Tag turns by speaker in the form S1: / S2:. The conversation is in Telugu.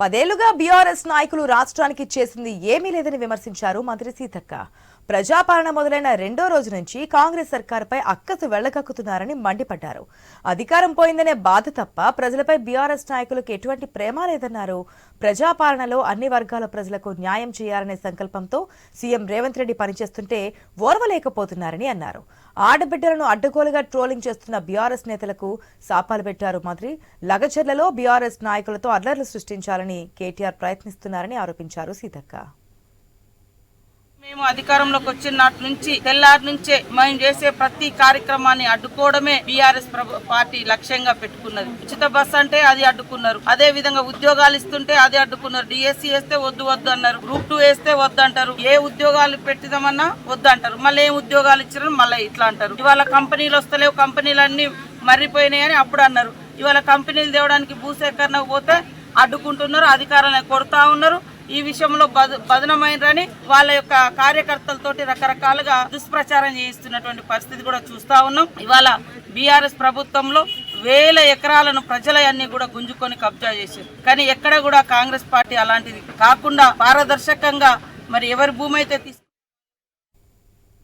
S1: పదేళ్ళుగా బీఆర్ఎస్ నాయకులు రాష్ట్రానికి చేసింది ఏమీ లేదని విమర్శించారు మంత్రి సీతక్క. ప్రజాపాలన మొదలైన రెండో రోజు నుంచి కాంగ్రెస్ సర్కార్పై అక్కసు వెళ్ళకక్కుతున్నారని మండిపడ్డారు. అధికారం పోయిందనే బాధ తప్ప ప్రజలపై బీఆర్ఎస్ నాయకులకు ఎటువంటి ప్రేమ లేదన్నారు. ప్రజాపాలనలో అన్ని వర్గాల ప్రజలకు న్యాయం చేయాలనే సంకల్పంతో సీఎం రేవంత్ రెడ్డి పనిచేస్తుంటే ఓర్వలేకపోతున్నారని అన్నారు. ఆడబిడ్డలను అడ్డగోలుగా ట్రోలింగ్ చేస్తున్న బీఆర్ఎస్ నేతలకు సాపాలు పెట్టారు మంత్రి. లగచర్లలో బీఆర్ఎస్ నాయకులతో అల్లర్లు సృష్టించాలని కేటీఆర్ ప్రయత్నిస్తున్నారని ఆరోపించారు సీతక్క.
S2: మేము అధికారంలోకి వచ్చిన నాటి నుంచి తెల్లారి నుంచే మేము చేసే ప్రతి కార్యక్రమాన్ని అడ్డుకోవడమే బీఆర్ఎస్ పార్టీ లక్ష్యంగా పెట్టుకున్నది. ఉచిత బస్ అంటే అది అడ్డుకున్నారు. అదే విధంగా ఉద్యోగాలు ఇస్తుంటే అది అడ్డుకున్నారు. డిఎస్సీ వేస్తే వద్దు వద్దు అన్నారు. గ్రూప్ టూ వేస్తే వద్దు అంటారు. ఏ ఉద్యోగాలు పెట్టిదామన్నా వద్దు అంటారు. మళ్ళీ ఏం ఉద్యోగాలు ఇచ్చారని మళ్ళీ ఇట్లా అంటారు. ఇవాళ కంపెనీలు వస్తలేవు కంపెనీలన్నీ మర్రిపోయినాయని అప్పుడు అన్నారు. ఇవాళ కంపెనీలు తేవడానికి భూసేకరణకు పోతే అడ్డుకుంటున్నారు అధికారాన్ని కొడతా ఉన్నారు. ఈ విషయంలో బదనమైనరని వాళ్ళ యొక్క కార్యకర్తలతోటి రకరకాలుగా దుష్ప్రచారం చేయిస్తున్నటువంటి పరిస్థితి కూడా చూస్తూ ఉన్నాం. ఇవాళ బీఆర్ఎస్ ప్రభుత్వంలో వేల ఎకరాలను ప్రజలన్నీ కూడా గుంజుకొని కబ్జా చేశారు కానీ ఎక్కడ కూడా కాంగ్రెస్ పార్టీ అలాంటిది కాకుండా పారదర్శకంగా మరి ఎవరి భూమి అయితే తీసు